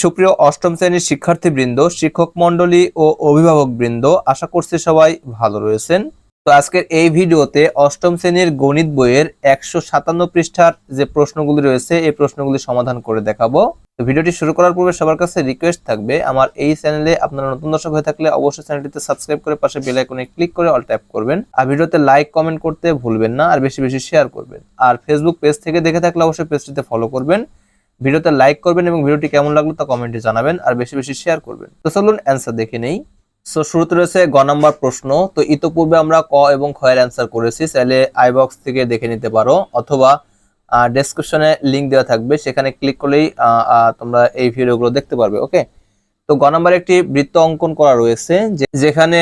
সুপ্রিয় অষ্টম শ্রেণির শিক্ষার্থীবৃন্দ, শিক্ষক মণ্ডলী ও অভিভাবক বৃন্দ আশা করছি সবাই ভালো রয়েছেন। তো আজকের এই ভিডিওতে অষ্টম শ্রেণির গণিত বইয়ের একশো সাতান্ন পৃষ্ঠার যে প্রশ্নগুলি রয়েছে, এই প্রশ্নগুলি সমাধান করে দেখাবো। তো ভিডিওটি শুরু করার পূর্বে সবার কাছে রিকোয়েস্ট থাকবে, আমার এই চ্যানেলে আপনারা নতুন দর্শক হয়ে থাকলে অবশ্যই চ্যানেলটিতে সাবস্ক্রাইব করে পাশে বেল আইকনে ক্লিক করে অল ট্যাপ করবেন। আর ভিডিওতে লাইক কমেন্ট করতে ভুলবেন না, আর বেশি বেশি শেয়ার করবেন। আর ফেসবুক পেজ থেকে দেখে থাকলে অবশ্যই পেজটিতে ফলো করবেন। ভিডিওতে লাইক করবেন এবং ভিডিওটি কেমন লাগল তা কমেন্টে জানাবেন আর বেশি বেশি শেয়ার করবেন। তো চলুন অ্যান্সার দেখে নেই। সো শুরুতে রয়েছে গ নাম্বার প্রশ্ন। তো ইতোপূর্বে আমরা ক এবং খ এর অ্যান্সার করেছি, চাইলে আই বক্স থেকে দেখে নিতে পারো অথবা ডেসক্রিপশনে লিংক দেওয়া থাকবে, সেখানে ক্লিক করলেই তোমরা এই ভিডিওগুলো দেখতে পারবে ওকে তো গ নাম্বার একটি বৃত্ত অঙ্কন করা রয়েছে যেখানে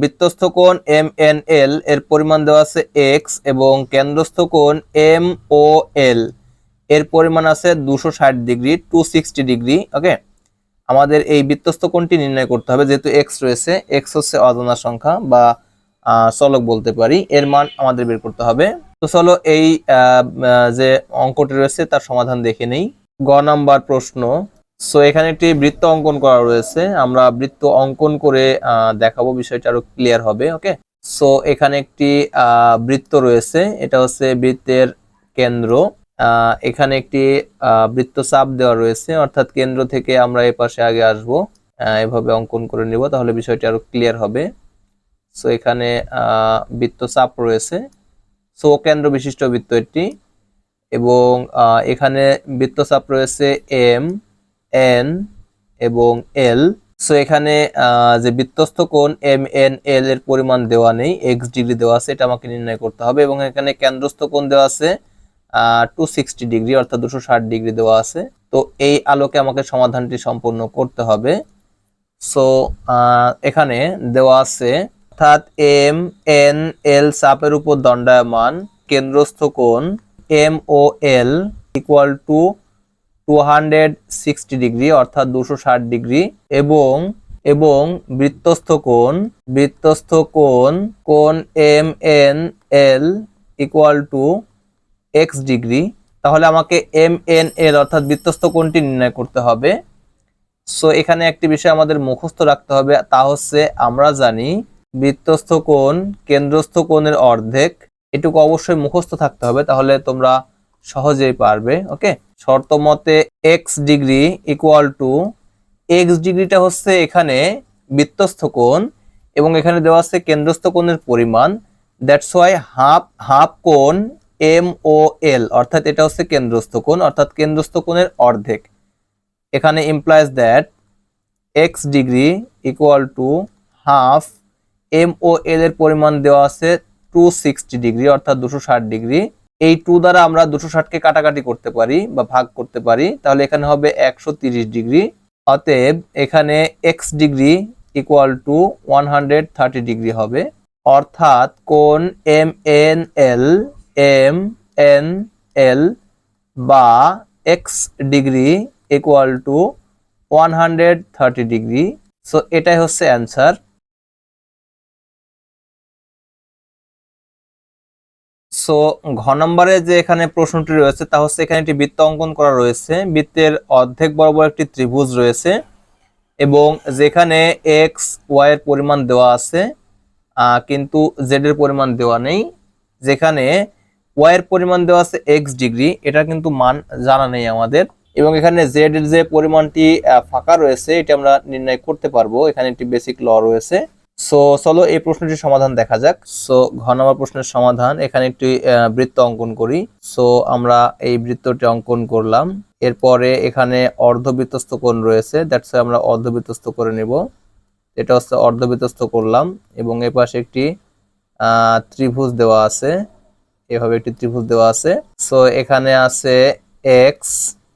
বৃত্তস্থ কোণ এম এন এল এর পরিমাণ দেওয়া আছে এক্স এবং কেন্দ্রস্থ কোণ এম ও এল এর পরিমাণ আছে দুশো ষাট degree two sixty degree, okay? আমাদের এই বৃত্তস্থ কোণটি নির্ণয় করতে হবে, যেহেতু এক্স রয়েছে এক্স হচ্ছে অজানা সংখ্যা বা চলক বলতে পারি, এর মান আমাদের বের করতে হবে। তো চলো এই যে অঙ্কটি রয়েছে তার সমাধান দেখে নেই। গ নাম্বার প্রশ্ন। সো এখানে একটি বৃত্ত অঙ্কন করা রয়েছে, আমরা বৃত্ত অঙ্কন করে দেখাবো, বিষয়টা আরও ক্লিয়ার হবে, ওকে? সো এখানে একটি বৃত্ত রয়েছে, এটা হচ্ছে বৃত্তের কেন্দ্র। এখানে একটি আহ, বৃত্ত চাপ দেওয়া রয়েছে। অর্থাৎ কেন্দ্র থেকে আমরা এ পাশে আগে আসব এভাবে অঙ্কন করে নিব তাহলে বিষয়টি আরও ক্লিয়ার হবে। সো এখানে আহ, বৃত্ত চাপ রয়েছে। সো কেন্দ্র বিশিষ্ট বৃত্ত এটি এবং এখানে বৃত্তচাপ রয়েছে এম এন এবং এল সো এখানে যে বৃত্তস্থ কোণ এম এন এল এর পরিমাণ দেওয়া নেই এক্স ডিগ্রি দেওয়া আছে এটা আমাকে নির্ণয় করতে হবে এবং এখানে কেন্দ্রস্থ কোণ দেওয়া আছে টু সিক্সটি ডিগ্রি অর্থাৎ দুশো ষাট ডিগ্রি দেওয়া আছে। তো এই আলোকে আমাকে সমাধানটি সম্পূর্ণ করতে হবে। সো এখানে দেওয়া আছে, অর্থাৎ এম এন এল চাপের উপর দণ্ডায়মান কেন্দ্রস্থ কোণ M O L equal to two hundred sixty degree অর্থাৎ দুশো ষাট ডিগ্রি এবং এবং বৃত্তস্থ কোণ বৃত্তস্থ কোণ কোণ M N L equal to X degree, তাহলে আমাকে এম এন এল অর্থাৎ বৃত্তস্থ কোণটি নির্ণয় করতে হবে। সো এখানে একটি বিষয় আমাদের মুখস্থ রাখতে হবে, তা হচ্ছে আমরা জানি বৃত্তস্থ কোণ, কেন্দ্রস্থ কোণের অর্ধেক, এটুকু অবশ্যই মুখস্থ থাকতে হবে, তাহলে তোমরা সহজেই পারবে ওকে শর্ত মতে X degree equal to X ডিগ্রিটা হচ্ছে এখানে বৃত্তস্থ কোণ, এবং এখানে দেওয়া আছে কেন্দ্রস্থ কোণের পরিমাণ দ্যাটস ওয়াই হাফ হাফ কোণ এম ও এল অর্থাৎ এটা হচ্ছে কেন্দ্রস্থ কোণ, অর্থাৎ কেন্দ্রস্থ কোণের অর্ধেক। এখানে implies that X degree equal to half M এর পরিমাণ দেওয়া আছে টু সিক্সটি ডিগ্রি অর্থাৎ দুশো ষাট ডিগ্রি এই টু দ্বারা আমরা দুশো ষাটকে কাটাকাটি করতে পারি বা ভাগ করতে পারি, তাহলে এখানে হবে একশো তিরিশ ডিগ্রি অতএব এখানে X degree equal to one hundred thirty degree হবে। অর্থাৎ কোন M N L M N L বা X degree equal to one hundred thirty degree so এটাই হচ্ছে অ্যান্সার সো ঘ নম্বরে যে এখানে প্রশ্নটি রয়েছে, তা হচ্ছে এখানে একটি বৃত্ত অঙ্কন করা রয়েছে। বৃত্তের অর্ধেক বরাবর একটি ত্রিভুজ রয়েছে এবং যেখানে এক্স ওয়াই এর পরিমাণ দেওয়া আছে কিন্তু জেড এর পরিমাণ দেওয়া নেই। যেখানে ওয়াই এর পরিমাণ দেওয়া আছে এক্স ডিগ্রি এটা কিন্তু মান জানা নেই আমাদের। এবং এখানে জেড এর যে পরিমাণটি ফাঁকা রয়েছে, এটা আমরা নির্ণয় করতে পারব। এখানে একটি বেসিক ল রয়েছে। সো চলো এই প্রশ্নটির সমাধান দেখা যাক। সো ঘ নম্বর প্রশ্নের সমাধান। এখানে একটি বৃত্ত অঙ্কন করি। সো আমরা এই বৃত্তটি অঙ্কন করলাম। এরপরে এখানে অর্ধবৃত্তস্থ কোণ রয়েছে। দ্যাটস আমরা অর্ধবৃত্তস্থ করে নেব। এটা হচ্ছে অর্ধবৃত্তস্থ করলাম। এবং এ পাশে একটি ত্রিভুজ দেওয়া আছে। এভাবে একটি ত্রিভুজ দেওয়া আছে। সো এখানে আছে এক্স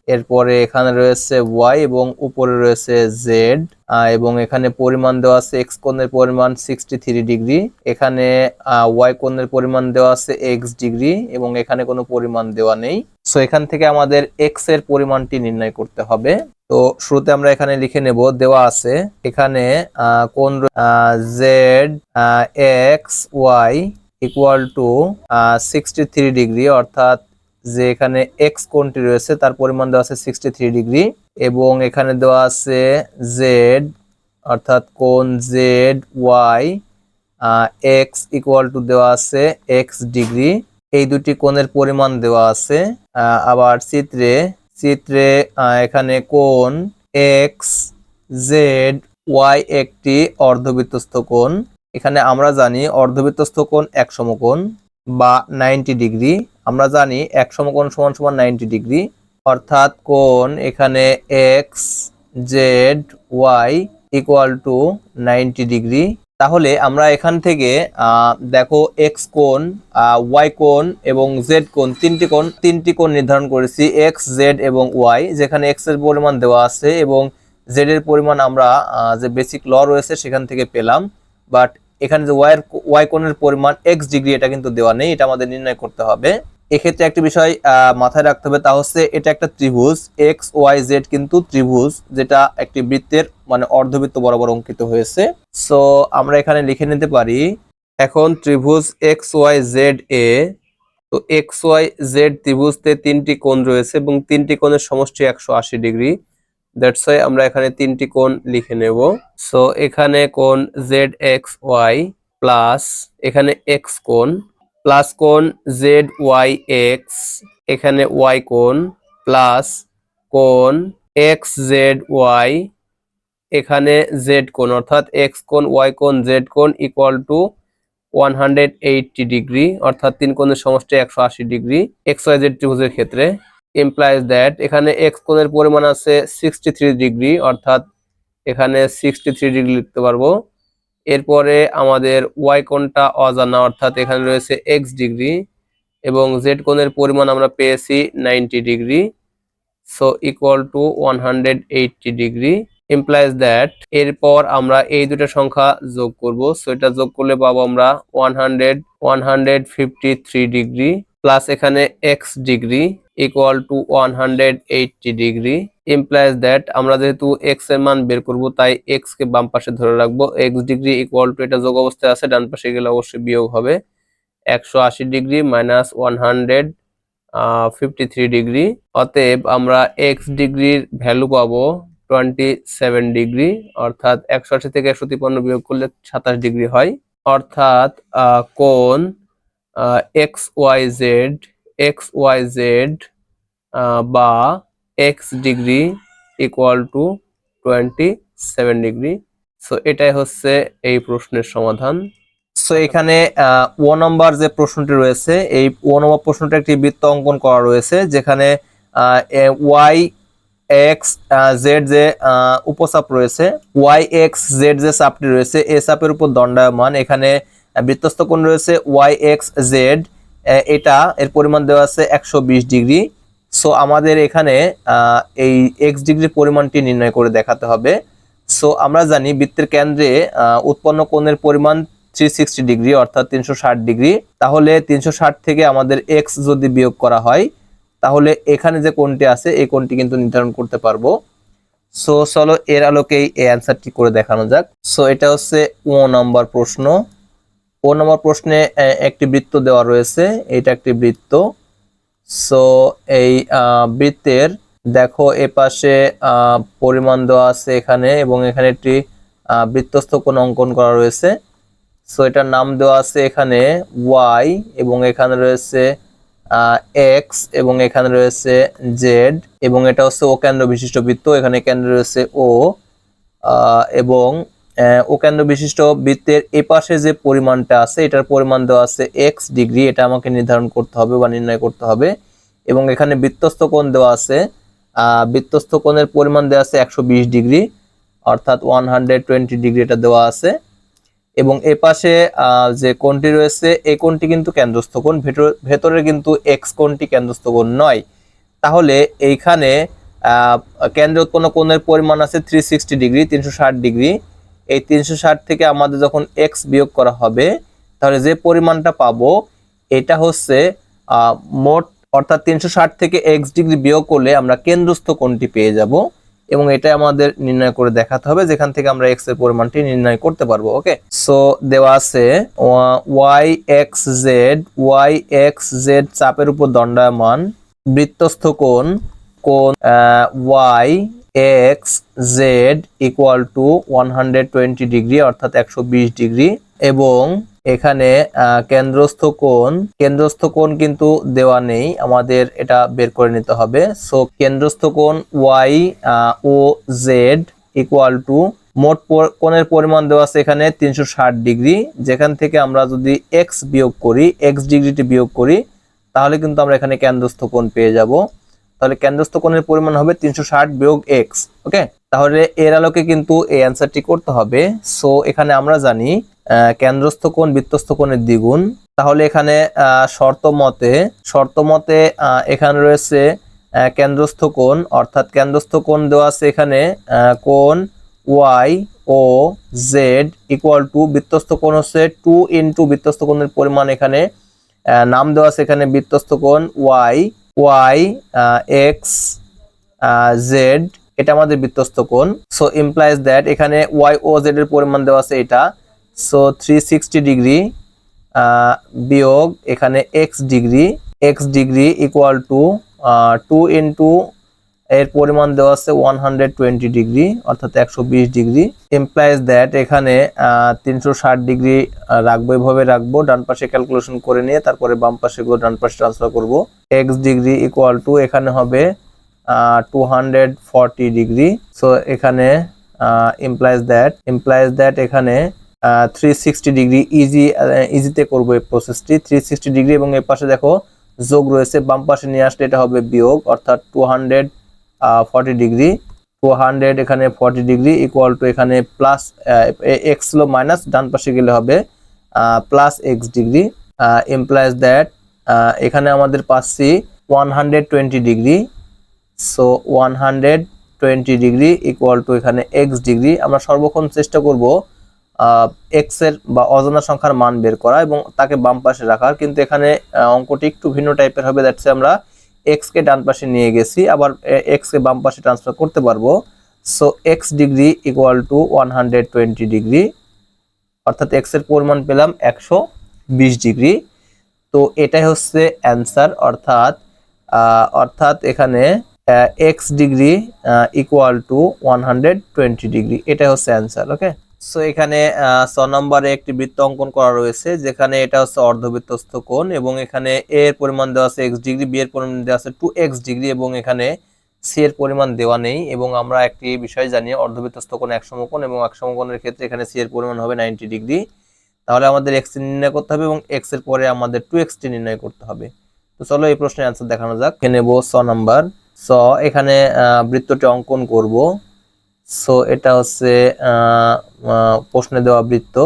এরপরে এখানে রয়েছে ওয়াই এবং উপরে রয়েছে জেড এবং এখানে পরিমাণ দেওয়া আছে এক্স কোণের পরিমাণ সিক্সটি থ্রি ডিগ্রি এখানে ওয়াই কোণের পরিমাণ দেওয়া আছে এক্স ডিগ্রি এবং এখানে কোনো পরিমাণ দেওয়া নেই। সো এখান থেকে আমাদের এক্সের পরিমাণটি নির্ণয় করতে হবে। তো, শুরুতে আমরা এখানে লিখে নেব, দেওয়া আছে, এখানে কোন Z X Y equal to sixty three degree অর্থাৎ যে এখানে এক্স কোণটি রয়েছে, তার পরিমাণ দেওয়া আছে সিক্সটি থ্রি ডিগ্রি এবং এখানে দেওয়া আছে জেড অর্থাৎ কোণ Z Y X equal to দেওয়া আছে এক্স ডিগ্রি এই দুটি কোণের পরিমাণ দেওয়া আছে আবার চিত্রে চিত্রে এখানে কোণ এক্স জেড ওয়াই একটি অর্ধবৃত্তস্থ কোণ। এখানে আমরা জানি অর্ধবৃত্তস্থ কোণ এক সমকোণ বা নাইনটি ডিগ্রি। আমরা জানি এক সমকোণ সমান সমান নাইনটি ডিগ্রি। অর্থাৎ কোণ এখানে X, Z, Y equal to ninety degree. তাহলে আমরা এখান থেকে দেখো এক্স কোণ ওয়াই কোণ এবং জেড কোণ, তিনটি কোণ তিনটি কোণ নির্ধারণ করেছি, এক্স, জেড এবং ওয়াই, যেখানে এক্সের পরিমাণ দেওয়া আছে এবং জেড এর পরিমাণ আমরা যে বেসিক ল রয়েছে সেখান থেকে পেলাম। বাট এখানে যে ওয়াই ওয়াই কোণের পরিমাণ এক্স ডিগ্রি এটা কিন্তু দেওয়া নেই, এটা আমাদের নির্ণয় করতে হবে। এক্ষেত্রে একটি বিষয় মাথায় রাখতে হবে, তা হচ্ছে এটা একটা ত্রিভুজ এক্স ওয়াই জেড কিন্তু ত্রিভুজ, যেটা একটি বৃত্তের মানে অর্ধবৃত্ত বরাবর অঙ্কিত হয়েছে। সো আমরা এখানে লিখে নিতে পারি, এখন ত্রিভুজ এক্স ওয়াই জেড এ, তো এক্স ওয়াই জেড ত্রিভুজতে তিনটি কোণ রয়েছে এবং তিনটি কোণের সমষ্টি একশো আশি ডিগ্রি দ্যাটস ওয়াই আমরা এখানে তিনটি কোণ লিখে নেব। সো এখানে কোণ জেড এক্স ওয়াই প্লাস এখানে এক্স কোণ প্লাস কোণ জেড ওয়াই এক্স এখানে ওয়াই কোণ প্লাস কোণ এক্স জেড ওয়াই এখানে জেড কোণ অর্থাৎ এক্স কোণ ওয়াই কোণ জেড কোণ equal to one hundred eighty degree অর্থাৎ তিন কোণের সমষ্টি একশো আশি ডিগ্রি এক্স ওয়াই জেড ত্রিভুজের ক্ষেত্রে। ইমপ্লাইজ দ্যাট এখানে এক্স কোণের পরিমাণ আছে সিক্সটি থ্রি ডিগ্রি অর্থাৎ এখানে সিক্সটি থ্রি ডিগ্রি লিখতে পারব। এরপরে আমাদের ওয়াই কোণটা অজানা, অর্থাৎ এখানে রয়েছে এক্স ডিগ্রি এবং জেড কোণের পরিমাণ আমরা পেয়েছি ninety degree so equal to one hundred eighty degree implies that এরপর আমরা এই দুটো সংখ্যা যোগ করব। সো এটা যোগ করলে পাবো আমরা one hundred one hundred fifty three degree plus এখানে X degree equal to one hundred eighty degree implies that আমরা যেহেতু এক্সের মান বের করব, তাই এক্স কে বাম পাশে ধরে রাখব। এক্স ডিগ্রি ইকুয়াল টু এটা যোগ অবস্থায় আছে, ডান পাশে গেলে অবশ্যই বিয়োগ হবে। একশো আশি degree minus one hundred fifty three degree অতএব আমরা এক্স ডিগ্রির ভ্যালু পাবো টোয়েন্টি সেভেন ডিগ্রি অর্থাৎ একশো আশি থেকে একশো তিপ্পান্ন বিয়োগ করলে সাতাশ ডিগ্রি হয়। অর্থাৎ কোণ X Y Z X Y Z বা X degree equal to twenty seven degree. So এটাই হচ্ছে এই প্রশ্নের সমাধান। সো এখানে ও নম্বর যে প্রশ্নটি রয়েছে, এই ও নম্বর প্রশ্নটা একটি বৃত্ত অঙ্কন করা রয়েছে, যেখানে ওয়াই এক্স জেড যে উপচাপ রয়েছে ওয়াই এক্স জেড যে চাপটি রয়েছে এই চাপের উপর দণ্ডায়মান। এখানে বৃত্তস্থ কোণ রয়েছে ওয়াই এক্স জেড এটা এর পরিমাণ দেওয়া আছে একশো বিশ ডিগ্রি। সো আমাদের এখানে এই এক্স ডিগ্রির পরিমাণটি নির্ণয় করে দেখাতে হবে। সো আমরা জানি বৃত্তের কেন্দ্রে উৎপন্ন কোণের পরিমাণ থ্রি সিক্সটি ডিগ্রি, অর্থাৎ তিনশো ষাট ডিগ্রি। তাহলে তিনশো ষাট থেকে আমাদের এক্স যদি বিয়োগ করা হয়, তাহলে এখানে যে কোণটি আছে, এই কোণটি কিন্তু নির্ধারণ করতে পারব। সো চলো এর আলোকেই এই অ্যান্সারটি করে দেখানো যাক। সো এটা হচ্ছে ও নম্বর প্রশ্ন। ও নম্বর প্রশ্নে একটি বৃত্ত দেওয়া রয়েছে। এটা একটি বৃত্ত। সো, এই বৃত্তের, দেখো, এ পাশে পরিমাণ দেওয়া আছে এখানে এবং এখানে একটি বৃত্তস্থ কোণ অঙ্কন করা রয়েছে। সো, এটার নাম দেওয়া আছে এখানে ওয়াই এবং এখানে রয়েছে এক্স এবং এখানে রয়েছে জেড এবং এটা হচ্ছে ও কেন্দ্র বিশিষ্ট বৃত্ত। এখানে কেন্দ্র রয়েছে ও এবং আহ, ও কেন্দ্র বিশিষ্ট বৃত্তের এ পাশে যে পরিমাণটা আছে এটার পরিমাণ দেওয়া আছে এক্স ডিগ্রি। এটা আমাকে নির্ধারণ করতে হবে বা নির্ণয় করতে হবে। এবং এখানে বৃত্তস্থ কোণ দেওয়া আছে বৃত্তস্থ কোণের পরিমাণ দেওয়া আছে একশো বিশ ডিগ্রি অর্থাৎ ওয়ান ডিগ্রি এটা দেওয়া আছে। এবং এ পাশে যে কোণটি রয়েছে এই কোণটি কিন্তু কেন্দ্রস্থ কোণ ভেতর- কিন্তু এক্স কোণটি কেন্দ্রস্থ কোণ নয়। তাহলে এইখানে কেন্দ্র উৎপন্ন কোণের পরিমাণ আছে থ্রি ডিগ্রি তিনশো ষাট ডিগ্রি। এই তিনশো ষাট থেকে আমাদের যখন এক্স বিয়োগ করা হবে, তাহলে যে পরিমাণটা পাবো, এটা হচ্ছে মোট অর্থাৎ তিনশো ষাট থেকে এক্স ডিগ্রি বিয়োগ করলে আমরা কেন্দ্রস্থ কোণটি পেয়ে যাব এবং এটাই আমাদের নির্ণয় করে দেখাতে হবে, যেখান থেকে আমরা এক্সের পরিমাণটি নির্ণয় করতে পারব ওকে সো দেওয়া আছে Y X Z, Y X Z চাপের উপর দণ্ডায়মান বৃত্তস্থ কোণ কোণ Y X Z equal to one hundred twenty degree অর্থাৎ একশো বিশ ডিগ্রি এবং এখানে কেন্দ্রস্থ কোণ কেন্দ্রস্থ কোণ কিন্তু দেওয়া নেই, আমাদের এটা বের করে নিতে হবে। সো কেন্দ্রস্থ কোণ Y O Z equal to মোট কোণের পরিমাণ দেওয়া আছে এখানে তিনশো ষাট ডিগ্রি যেখান থেকে আমরা যদি এক্স বিয়োগ করি এক্স ডিগ্রিটি বিয়োগ করি, তাহলে কিন্তু আমরা এখানে কেন্দ্রস্থ কোণ পেয়ে যাব। তাহলে কেন্দ্রস্থ কোণের পরিমাণ হবে তিনশো ষাট বিয়োগ এক্স ওকে তাহলে এর আলোকে কিন্তু এই অ্যান্সারটি করতে হবে। সো এখানে আমরা জানি কেন্দ্রস্থ কোণ বৃত্তস্থ কোণের দ্বিগুণ। তাহলে এখানে শর্ত মতে শর্ত মতে এখানে রয়েছে কেন্দ্রস্থ কোণ, অর্থাৎ কেন্দ্রস্থ কোণ দেওয়া আছে এখানে কোণ Y O Z equal to বৃত্তস্থ কোণ হচ্ছে টু ইন্টু বৃত্তস্থ কোণের পরিমাণ এখানে নাম দেওয়া আছে এখানে বৃত্তস্থ কোণ ওয়াই ওয়াই এক্স জেড, এটা আমাদের বিত্তস্ত কোণ। সো ইমপ্লাইজ দ্যাট এখানে ওয়াই ও জেড এর পরিমাণ দেওয়া আছে এটা। সো থ্রি সিক্সটি ডিগ্রি বিয়োগ এখানে X degree. X degree equal to two into এর পরিমাণ দেওয়া আছে ওয়ান হান্ড্রেড টোয়েন্টি ডিগ্রি অর্থাৎ একশো বিশ ডিগ্রি ইমপ্লাইজ দ্যাট এখানে তিনশো ষাট ডিগ্রি রাখব, এভাবে রাখব, ডান পাশে ক্যালকুলেশন করে নিয়ে তারপরে বাম পাশে গিয়ে ডান পাশে ট্রান্সফার করব। এক্স ডিগ্রি ইকুয়াল টু এখানে হবে two hundred forty degree so এখানে এমপ্লাইজ দ্যাট এমপ্লাইজ দ্যাট এখানে থ্রি সিক্সটি ডিগ্রি ইজি ইজিতে করব এই প্রসেসটি থ্রি সিক্সটি ডিগ্রি এবং এর পাশে দেখো যোগ রয়েছে, বাম পাশে নিয়ে আসলে এটা হবে বিয়োগ, অর্থাৎ two hundred forty degree two hundred এখানে ফর্টি ডিগ্রি ইকুয়াল টু এখানে প্লাস এক্স লো মাইনাস ডান পাশে গেলে হবে plus X degree implies that এখানে আমাদের পাচ্ছি one hundred twenty degree so one hundred twenty degree equal to এখানে এক্স ডিগ্রি আমরা সর্বক্ষণ চেষ্টা করব এক্সের বা অজানা সংখ্যার মান বের করা এবং তাকে বাম পাশে রাখার, কিন্তু এখানে অঙ্কটি একটু ভিন্ন টাইপের হবে দ্যাটসে আমরা এক্স কে ডান পাশে নিয়ে গেছি, আবার এক্স কে বাম পাশে ট্রান্সফার করতে পারব। So X degree equal to one hundred twenty degree অর্থাৎ এক্সের পরিমাণ পেলাম একশো বিশ ডিগ্রি তো এটাই হচ্ছে অ্যান্সার অর্থাৎ অর্থাৎ এখানে X degree equal to one hundred twenty degree এটাই হচ্ছে অ্যান্সার ওকে সো এখানে ছ নম্বরে একটি বৃত্ত অঙ্কন করা রয়েছে, যেখানে এটা হচ্ছে অর্ধবৃত্তস্থ কোণ এবং এখানে এ এর পরিমাণ দেওয়া আছে এক্স ডিগ্রি বি এর পরিমাণ দেওয়া আছে টু এক্স ডিগ্রি এবং এখানে সি এর পরিমাণ দেওয়া নেই এবং আমরা একটি বিষয় জানি, অর্ধবৃত্তস্থ কোণ এক সমকোণ এবং এক সমকোণের ক্ষেত্রে এখানে সি এর পরিমাণ হবে নাইনটি ডিগ্রি। তাহলে আমাদের এক্স নির্ণয় করতে হবে এবং এক্সের পরে আমাদের টু এক্স টি নির্ণয় করতে হবে। তো চলো এই প্রশ্নের অ্যান্সার দেখানো যাক। নেব ছ নাম্বার। স এখানে বৃত্তটি অঙ্কন করব। সো এটা হচ্ছে প্রশ্নে দেওয়া বৃত্ত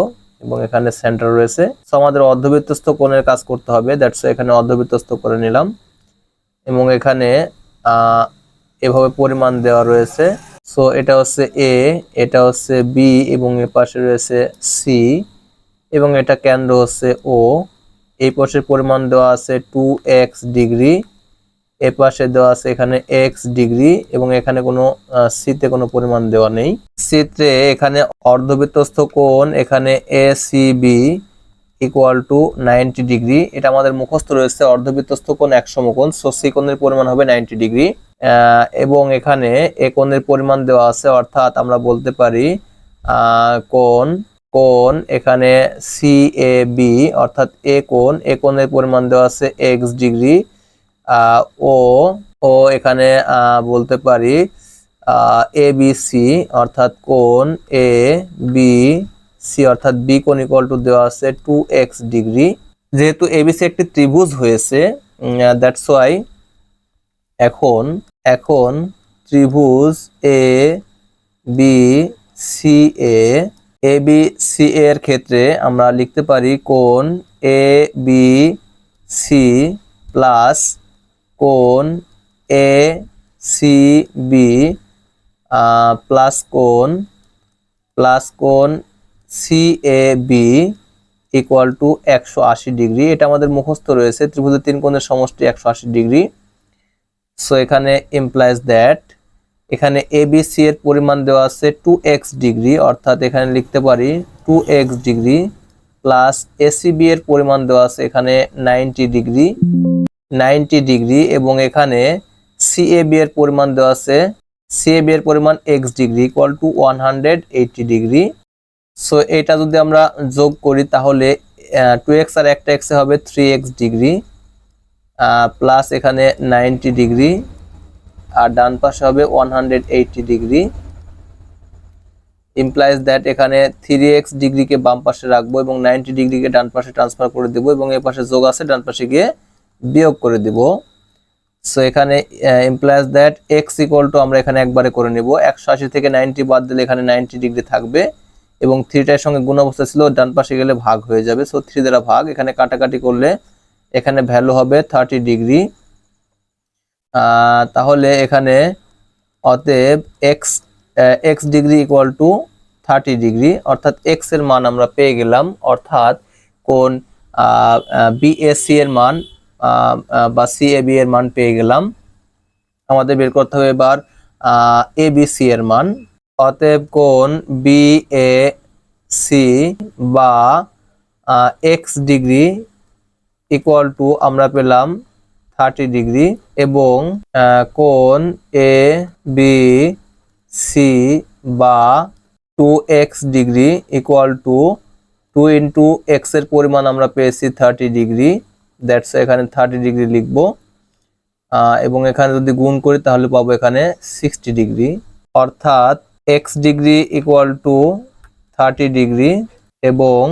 এবং এখানে সেন্টার রয়েছে। সো আমাদের অর্ধবৃত্তস্থ কোণের কাজ করতে হবে। দ্যাটস এখানে অর্ধবৃত্তস্থ করে নিলাম। এবং এখানে এভাবে পরিমাণ দেওয়া রয়েছে। সো এটা হচ্ছে এ এটা হচ্ছে বি এবং এর পাশে রয়েছে সি এবং এটা কেন্দ্র হচ্ছে ও এই পাশের পরিমাণ দেওয়া আছে টু এক্স ডিগ্রি এ পাশে দেওয়া আছে এখানে এক্স ডিগ্রি এবং এখানে কোনো সিতে কোনো পরিমাণ দেওয়া নেই। সিতে এখানে অর্ধবৃত্তস্থ কোণ, এখানে A C B equal to ninety degree. এটা আমাদের মুখস্থ রয়েছে, অর্ধবৃত্তস্থ কোণ এক সমকোণ সো সি কোণের পরিমাণ হবে নাইনটি ডিগ্রি। এবং এখানে এ কোণের পরিমাণ দেওয়া আছে, অর্থাৎ আমরা বলতে পারি কোণ কোণ এখানে সি এ বি অর্থাৎ এ কোণ এ কোণের পরিমাণ দেওয়া আছে এক্স ডিগ্রি। ও ও এখানে বলতে পারি এ বি সি অর্থাৎ কোন এ বি সি অর্থাৎ বি কোণ ইকুয়াল টু দেওয়া আছে টু এক্স ডিগ্রি যেহেতু এবিসি একটি ত্রিভুজ হয়েছে দ্যাটস ওয়াই এখন এখন ত্রিভুজ A B C A A B C এর ক্ষেত্রে আমরা লিখতে পারি কোন এ বি সি প্লাস কোণ এ, সি, বি প্লাস কোণ প্লাস কোণ, C, A, B equal to একশো আশি ডিগ্রি। এটা আমাদের মুখস্থ রয়েছে, ত্রিভুজের তিন কোণের সমষ্টি একশো আশি ডিগ্রি। সো এখানে ইমপ্লাইজ দ্যাট এখানে এবিসি এর পরিমাণ দেওয়া আছে টু এক্স ডিগ্রি, অর্থাৎ এখানে লিখতে পারি two X degree plus ACB এর পরিমাণ দেওয়া আছে এখানে নাইনটি ডিগ্রি। নাইনটি ডিগ্রি এবং এখানে সিএবি এর পরিমাণ দেওয়া আছে। সিএবি এর পরিমাণ X degree equal to one hundred eighty degree. So এটা যদি আমরা যোগ করি তাহলে টু এক্স আর একটা এক্সে হবে থ্রি এক্স ডিগ্রি। প্লাস এখানে নাইনটি ডিগ্রি। আর ডান পাশে হবে one hundred eighty degree. Implies that এখানে থ্রি এক্স ডিগ্রিকে বাম পাশে রাখব এবং নাইনটি ডিগ্রিকে ডান পাশে ট্রান্সফার করে দেবো এবং এ পাশে যোগ আছে, ডান পাশে গিয়ে বিয়োগ করে দিব। সো এখানে implies that X equal to আমরা এখানে একবারে করে নিব। একশো আশি থেকে নাইনটি বাদ দিলে এখানে নাইনটি ডিগ্রি থাকবে এবং থ্রিটার সঙ্গে গুণ অবস্থা ছিল, ডান পাশে গেলে ভাগ হয়ে যাবে। সো থ্রি দ্বারা ভাগ, এখানে কাটাকাটি করলে এখানে ভ্যালু হবে থার্টি ডিগ্রি। তাহলে এখানে অতএব X X degree equal to thirty degree, অর্থাৎ এক্সের মান আমরা পেয়ে গেলাম। অর্থাৎ কোন বিএসসি এর মান বা সিএবি এর মান পেয়ে গেলাম। আমাদের বের করতে হবে এবার এবিসি এর মান। অতএব কোন বি এ সি বা এক্স ডিগ্রি ইকুয়াল টু আমরা পেলাম থার্টি ডিগ্রি এবং কোন এ বি সি বা two X degree equal to two into এক্সের পরিমাণ আমরা পেয়েছি থার্টি ডিগ্রি। দ্যাটস এখানে থার্টি ডিগ্রি লিখব। এবং এখানে যদি গুণ করি, তাহলে পাবো এখানে সিক্সটি ডিগ্রি অর্থাৎ X degree equal to thirty degree এবং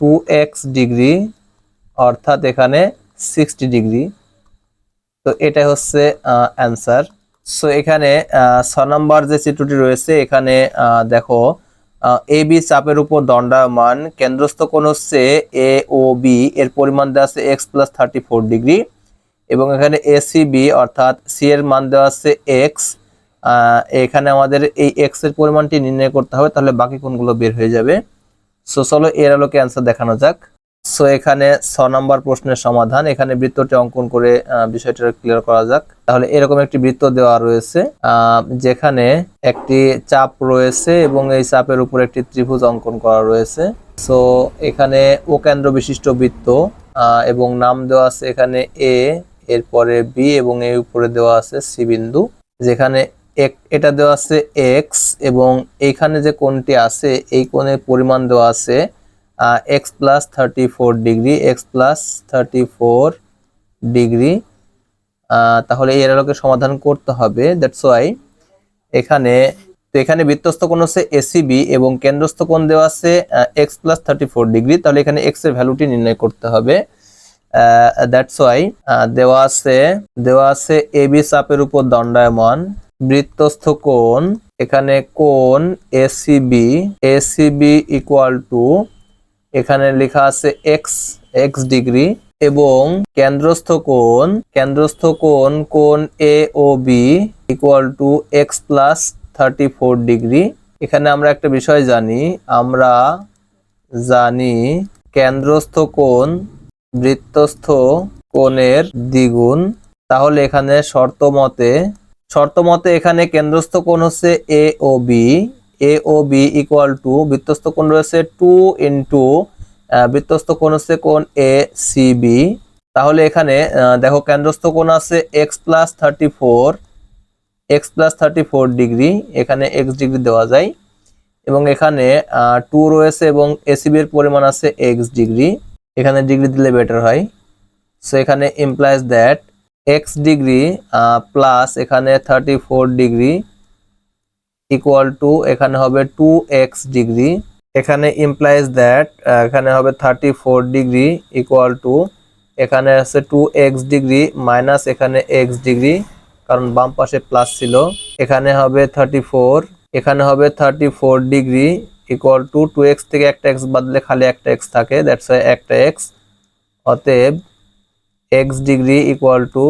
টু এক্স ডিগ্রি অর্থাৎ এখানে সিক্সটি ডিগ্রি তো এটাই হচ্ছে অ্যান্সার সো এখানে ছ নম্বর যে চিত্রটি রয়েছে, এখানে দেখো এ বি চাপের উপর দণ্ডায়মান, কেন্দ্রস্থ কোণ হচ্ছে এ ও বি, এর পরিমাণ দেওয়া আছে X plus thirty four degree, এবং এখানে এসিবি অর্থাৎ সি এর মান দেওয়া আছে এক্স এখানে আমাদের এই এক্সের পরিমাণটি নির্ণয় করতে হবে, তাহলে বাকি কোণগুলো বের হয়ে যাবে। সো চলো এর আলোকে অ্যান্সার দেখানো যাক। সো এখানে ছ নম্বর প্রশ্নের সমাধান। এখানে বৃত্তটি অঙ্কন করে বিষয়টা ক্লিয়ার করা যাক। তাহলে এরকম একটি বৃত্ত দেওয়া রয়েছে যেখানে একটি চাপ রয়েছে এবং এই চাপের উপর একটি ত্রিভুজ অঙ্কন করা রয়েছে। সো এখানে ও কেন্দ্র বিশিষ্ট বৃত্ত এবং নাম দেওয়া আছে এখানে এ এরপরে বি এবং এর উপরে দেওয়া আছে সি বিন্দু। যেখানে এটা দেওয়া আছে এক্স এবং এইখানে যে কোণটি আছে, এই কোণের পরিমাণ দেওয়া আছে X plus thirty four degree X plus thirty four degree তাহলে এর আলোকে সমাধান করতে হবে। দ্যাটস ওয়াই এখানে, তো এখানে বৃত্তস্থ কোণ হচ্ছে এসিবি এবং কেন্দ্রস্থ কোণ দেওয়া আছে X plus thirty four degree তাহলে এখানে এক্সের ভ্যালুটি নির্ণয় করতে হবে। দ্যাটস ওয়াই দেওয়া আছে দেওয়া আছে এবি চাপের উপর দণ্ডায়মান বৃত্তস্থ কোণ, এখানে কোণ এসিবি এসিবি ইকুয়াল টু এখানে লেখা আছে এক্স এক্স ডিগ্রি এবং কেন্দ্রস্থ কোণ কেন্দ্রস্থ কোণ কোণ A O B equal to X plus thirty four degree. এখানে আমরা একটা বিষয় জানি, আমরা জানি কেন্দ্রস্থ কোণ বৃত্তস্থ কোণের দ্বিগুণ। তাহলে এখানে শর্ত মতে শর্ত মতে এখানে কেন্দ্রস্থ কোণ হচ্ছে A O B A O B equal to বৃত্তস্থ কোণ রয়েছে টু ইন্টু বৃত্তস্থ কোণ হচ্ছে কোণ এ সি বি তাহলে এখানে দেখো কেন্দ্রস্থ কোণ আছে X plus thirty four X plus thirty four degree এখানে এক্স ডিগ্রি দেওয়া যায়। এবং এখানে টু রয়েছে এবং এসিবি এর পরিমাণ আছে এক্স ডিগ্রি এখানে ডিগ্রি দিলে বেটার হয়। সো এখানে implies that X degree plus এখানে thirty four degree equal to এখানে হবে টু এক্স ডিগ্রি এখানে ইমপ্লাইজ দ্যাট এখানে হবে thirty four degree equal to এখানে আছে টু এক্স ডিগ্রি মাইনাস এখানে এক্স ডিগ্রি কারণ বাম পাশে প্লাস ছিল। এখানে হবে থার্টি ফোর এখানে হবে thirty four degree equal to two X থেকে একটা এক্স বাদলে খালি একটা এক্স থাকে দ্যাটস একটা এক্স অতএব X degree equal to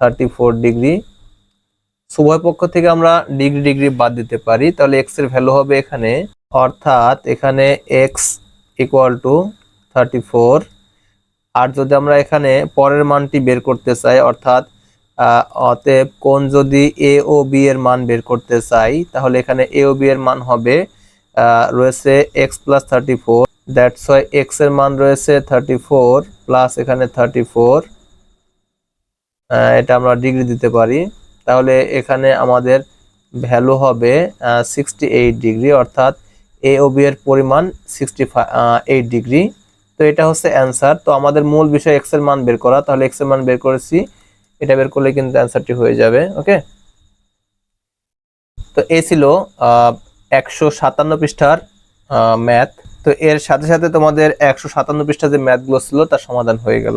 thirty four degree উভয় পক্ষ থেকে আমরা ডিগ্রি ডিগ্রি বাদ দিতে পারি। তাহলে এক্সের ভ্যালু হবে এখানে, অর্থাৎ এখানে X equal to thirty four আর যদি আমরা এখানে পরের মানটি বের করতে চাই, অর্থাৎ অতএব কোন যদি এ ও বি এর মান বের করতে চাই, তাহলে এখানে এ ও বি এর মান হবে রয়েছে X plus thirty four that's why এক্সের মান রয়েছে থার্টি ফোর প্লাস এখানে থার্টি ফোর এটা আমরা ডিগ্রি দিতে পারি। তাহলে এখানে আমাদের ভ্যালু হবে সিক্সটি এইট ডিগ্রি অর্থাৎ এ ও বি এর পরিমাণ সিক্সটি এইট ডিগ্রি তো এটা হচ্ছে অ্যান্সার তো আমাদের মূল বিষয় এক্সের মান বের করা। তাহলে এক্সের মান বের করেছি। এটা বের করলে কিন্তু অ্যান্সারটি হয়ে যাবে ওকে তো এ ছিল একশো সাতান্ন পৃষ্ঠার ম্যাথ তো এর সাথে সাথে তোমাদের একশো সাতান্ন পৃষ্ঠা যে ম্যাথগুলো ছিল, তার সমাধান হয়ে গেল।